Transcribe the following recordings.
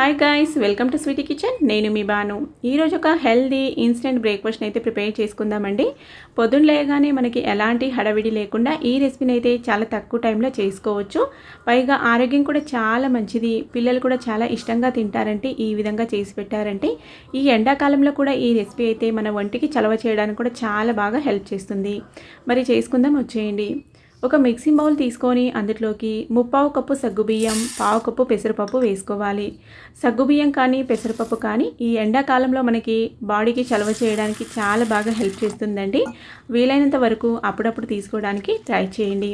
Hi guys welcome to sweetie kitchen నేను మీ బాను. ఈరోజు ఒక హెల్దీ ఇన్స్టెంట్ బ్రేక్ఫాస్ట్ అయితే ప్రిపేర్ చేసుకుందామండి. పొద్దున్న లేగానే మనకి ఎలాంటి హడావిడి లేకుండా ఈ రెసిపీని అయితే చాలా తక్కువ టైంలో చేసుకోవచ్చు. పైగా ఆరోగ్యం కూడా చాలా మంచిది. పిల్లలు కూడా చాలా ఇష్టంగా తింటారంటే ఈ విధంగా చేసి పెట్టారంటే ఈ ఎండాకాలంలో కూడా ఈ రెసిపీ అయితే మన ఒంటికి చలవ చేయడానికి కూడా చాలా బాగా హెల్ప్ చేస్తుంది. మరి చేసుకుందాం వచ్చేయండి. ఒక మిక్సీ బౌల్ తీసుకొని అందులోకి ముప్పావు కప్పు సగ్గుబియ్యం పావు కప్పు పెసరపప్పు వేసుకోవాలి. సగ్గుబియ్యం కానీ పెసరపప్పు కానీ ఈ ఎండాకాలంలో మనకి బాడీకి చలవ చేయడానికి చాలా బాగా హెల్ప్ చేస్తుందండి. వీలైనంత వరకు అప్పుడప్పుడు తీసుకోవడానికి ట్రై చేయండి.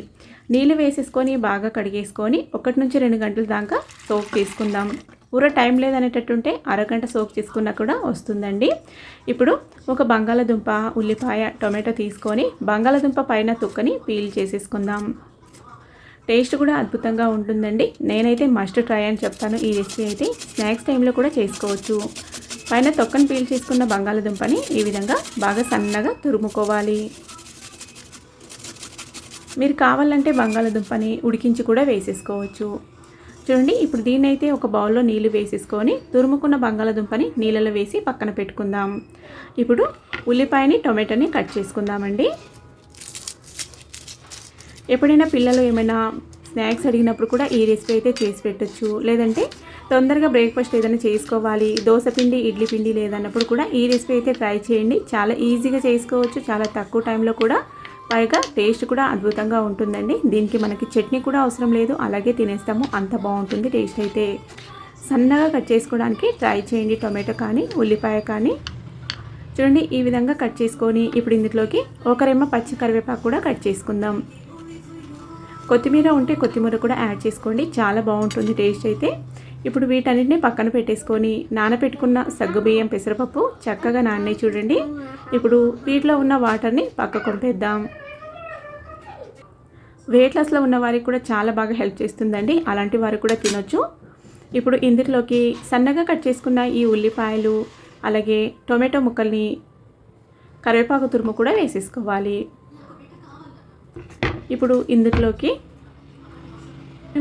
నీళ్ళు వేసేసుకొని బాగా కడిగేసుకొని ఒకటి నుంచి రెండు గంటల దాకా సోప్ తీసుకుందాం ఊర టైం లేదనేటట్టుంటే అరగంట సోక్ చేసుకున్నా కూడా వస్తుందండి. ఇప్పుడు ఒక బంగాళదుంప ఉల్లిపాయ టొమాటో తీసుకొని బంగాళదుంప పైన తుక్కని పీల్ చేసేసుకుందాం. టేస్ట్ కూడా అద్భుతంగా ఉంటుందండి. నేనైతే మస్ట్ ట్రై అని చెప్తాను. ఈ రెసిపీ అయితే స్నాక్స్ టైంలో కూడా చేసుకోవచ్చు. పైన తొక్కని పీల్ చేసుకున్న బంగాళదుంపని ఈ విధంగా బాగా సన్నగా తురుముకోవాలి. మీరు కావాలంటే బంగాళదుంపని ఉడికించి కూడా వేసేసుకోవచ్చు. చూడండి ఇప్పుడు దీన్ని అయితే ఒక బౌల్లో నీళ్ళు వేసేసుకొని తురుముకున్న బంగాళదుంపని నీళ్ళలో వేసి పక్కన పెట్టుకుందాం. ఇప్పుడు ఉల్లిపాయని టొమాటోని కట్ చేసుకుందామండి. ఎప్పుడైనా పిల్లలు ఏమైనా స్నాక్స్ అడిగినప్పుడు కూడా ఈ రెసిపీ అయితే చేసి పెట్టచ్చు. లేదంటే తొందరగా బ్రేక్ఫాస్ట్ ఏదైనా చేసుకోవాలి దోశ పిండి ఇడ్లీ పిండి లేదన్నప్పుడు కూడా ఈ రెసిపీ అయితే ట్రై చేయండి. చాలా ఈజీగా చేసుకోవచ్చు చాలా తక్కువ టైంలో కూడా పైగా టేస్ట్ కూడా అద్భుతంగా ఉంటుందండి. దీనికి మనకి చట్నీ కూడా అవసరం లేదు. అలాగే తినేస్తాము. అంత బాగుంటుంది టేస్ట్ అయితే. సన్నగా కట్ చేసుకోవడానికి ట్రై చేయండి టొమాటో కానీ ఉల్లిపాయ కానీ. చూడండి ఈ విధంగా కట్ చేసుకొని ఇప్పుడు ఇందులోకి ఒక రెమ్మ పచ్చి కరివేపాకు కూడా కట్ చేసుకుందాం. కొత్తిమీర ఉంటే కొత్తిమీర కూడా యాడ్ చేసుకోండి. చాలా బాగుంటుంది టేస్ట్ అయితే. ఇప్పుడు వీటన్నిటిని పక్కన పెట్టేసుకొని నానబెట్టుకున్న సగ్గుబియ్యం పెసరపప్పు చక్కగా నాన్నే చూడండి. ఇప్పుడు వీటిలో ఉన్న వాటర్ని పక్క కొంపేద్దాం. వెయిట్ లాస్లో ఉన్న వారికి కూడా చాలా బాగా హెల్ప్ చేస్తుందండి. అలాంటి వారు కూడా తినొచ్చు. ఇప్పుడు ఇందులోకి సన్నగా కట్ చేసుకున్న ఈ ఉల్లిపాయలు అలాగే టొమాటో ముక్కల్ని కరివేపాకు తురుము కూడా వేసేసుకోవాలి. ఇప్పుడు ఇందులోకి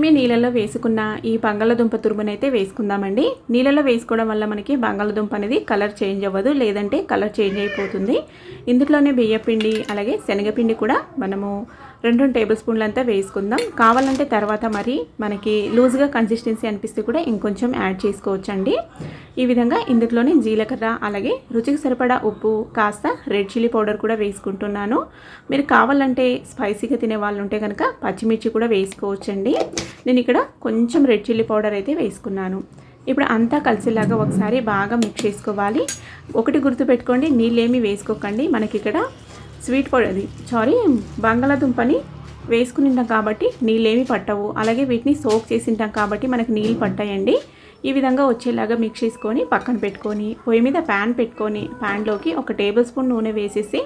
మీ నీళ్ళలో వేసుకున్న ఈ బంగాళదుంప తురుమునైతే వేసుకుందామండి. నీళ్ళలో వేసుకోవడం వల్ల మనకి బంగాళదుంప అనేది కలర్ చేంజ్ అవ్వదు లేదంటే కలర్ చేంజ్ అయిపోతుంది. ఇందులోనే బియ్యపిండి అలాగే శనగపిండి కూడా మనము రెండు రెండు టేబుల్ స్పూన్లు అంతా వేసుకుందాం. కావాలంటే తర్వాత మరి మనకి లూజ్గా కన్సిస్టెన్సీ అనిపిస్తే కూడా ఇంకొంచెం యాడ్ చేసుకోవచ్చండి. ఈ విధంగా ఇందులోనే జీలకర్ర అలాగే రుచికి సరిపడా ఉప్పు కాస్త రెడ్ చిల్లీ పౌడర్ కూడా వేసుకుంటున్నాను. మీరు కావాలంటే స్పైసీగా తినే వాళ్ళు ఉంటే కనుక పచ్చిమిర్చి కూడా వేసుకోవచ్చండి. నేను ఇక్కడ కొంచెం రెడ్ చిల్లీ పౌడర్ అయితే వేసుకున్నాను. ఇప్పుడు అంతా కలిసేలాగా ఒకసారి బాగా మిక్స్ చేసుకోవాలి. ఒకటి గుర్తుపెట్టుకోండి నీళ్ళేమీ వేసుకోకండి. మనకి ఇక్కడ స్వీట్ పొడి అది. సారీ బంగాళాదుంపని వేసుకునింటాం కాబట్టి నీళ్ళేమి పట్టవు. అలాగే వీటిని సోక్ చేసింటాం కాబట్టి మనకు నీళ్ళు పట్టాయండి. ఈ విధంగా వచ్చేలాగా మిక్స్ చేసుకొని పక్కన పెట్టుకొని పొయ్యి మీద ప్యాన్ పెట్టుకొని ప్యాన్లోకి ఒక టేబుల్ స్పూన్ నూనె వేసేసి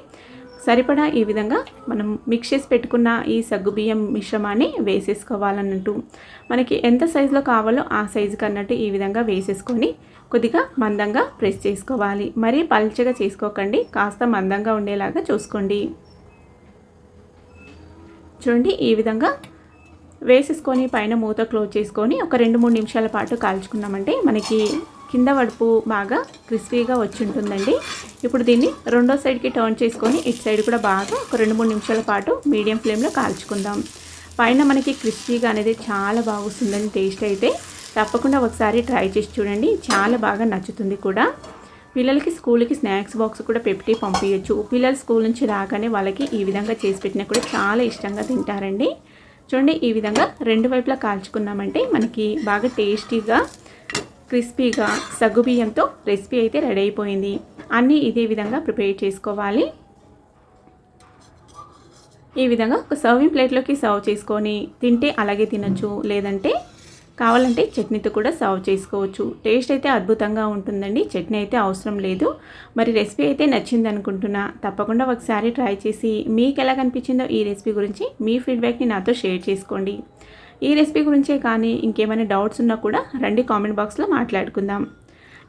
సరిపడా ఈ విధంగా మనం మిక్స్ చేసి పెట్టుకున్న ఈ సగ్గుబియ్యం మిశ్రమాన్ని వేసేసుకోవాలన్నట్టు. మనకి ఎంత సైజులో కావాలో ఆ సైజుకి అన్నట్టు ఈ విధంగా వేసేసుకొని కొద్దిగా మందంగా ప్రెస్ చేసుకోవాలి. మరీ పల్చగా చేసుకోకండి కాస్త మందంగా ఉండేలాగా చూసుకోండి. చూడండి ఈ విధంగా వేసేసుకొని పైన మూత క్లోజ్ చేసుకొని ఒక రెండు మూడు నిమిషాల పాటు కాల్చుకున్నామంటే మనకి కింద వడుపు బాగా క్రిస్పీగా వచ్చి ఉంటుందండి ఇప్పుడు దీన్ని రెండో సైడ్కి టర్న్ చేసుకొని ఇటు సైడ్ కూడా బాగా ఒక రెండు మూడు నిమిషాల పాటు మీడియం ఫ్లేమ్లో కాల్చుకుందాం. పైన మనకి క్రిస్పీగా అనేది చాలా బాగుస్తుందండి టేస్ట్ అయితే తప్పకుండా ఒకసారి ట్రై చేసి చూడండి. చాలా బాగా నచ్చుతుంది కూడా. పిల్లలకి స్కూల్కి స్నాక్స్ బాక్స్ కూడా పెట్టి పంపించచ్చు పిల్లలు స్కూల్ నుంచి రాగానే వాళ్ళకి ఈ విధంగా చేసి పెట్టినా కూడా చాలా ఇష్టంగా తింటారండి. చూడండి ఈ విధంగా రెండు వైపులా కాల్చుకున్నామంటే మనకి బాగా టేస్టీగా క్రిస్పీగా సగ్గుబియ్యంతో రెసిపీ అయితే రెడీ అయిపోయింది. అన్నీ ఇదే విధంగా ప్రిపేర్ చేసుకోవాలి. ఈ విధంగా ఒక సర్వింగ్ ప్లేట్లోకి సర్వ్ చేసుకొని తింటే అలాగే తినచ్చు. లేదంటే కావాలంటే చట్నీతో కూడా సర్వ్ చేసుకోవచ్చు. టేస్ట్ అయితే అద్భుతంగా ఉంటుందండి. చట్నీ అయితే అవసరం లేదు. మరి రెసిపీ అయితే నచ్చింది అనుకుంటున్నా. తప్పకుండా ఒకసారి ట్రై చేసి మీకు ఎలా కనిపించిందో ఈ రెసిపీ గురించి మీ ఫీడ్బ్యాక్ని నాతో షేర్ చేసుకోండి. ఈ రెసిపీ గురించే కానీ ఇంకేమైనా డౌట్స్ ఉన్నా కూడా రండి కామెంట్ బాక్స్లో మాట్లాడుకుందాం.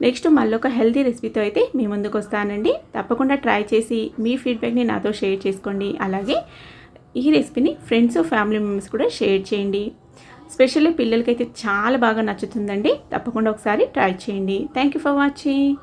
నెక్స్ట్ మళ్ళీ ఒక హెల్తీ రెసిపీతో అయితే మీ ముందుకు వస్తానండి. తప్పకుండా ట్రై చేసి మీ ఫీడ్బ్యాక్ని నాతో షేర్ చేసుకోండి. అలాగే ఈ రెసిపీని ఫ్రెండ్స్ ఫ్యామిలీ మెంబర్స్ కూడా షేర్ చేయండి. స్పెషల్లీ పిల్లలకైతే చాలా బాగా నచ్చుతుందండి. తప్పకుండా ఒకసారి ట్రై చేయండి. Thank you for watching.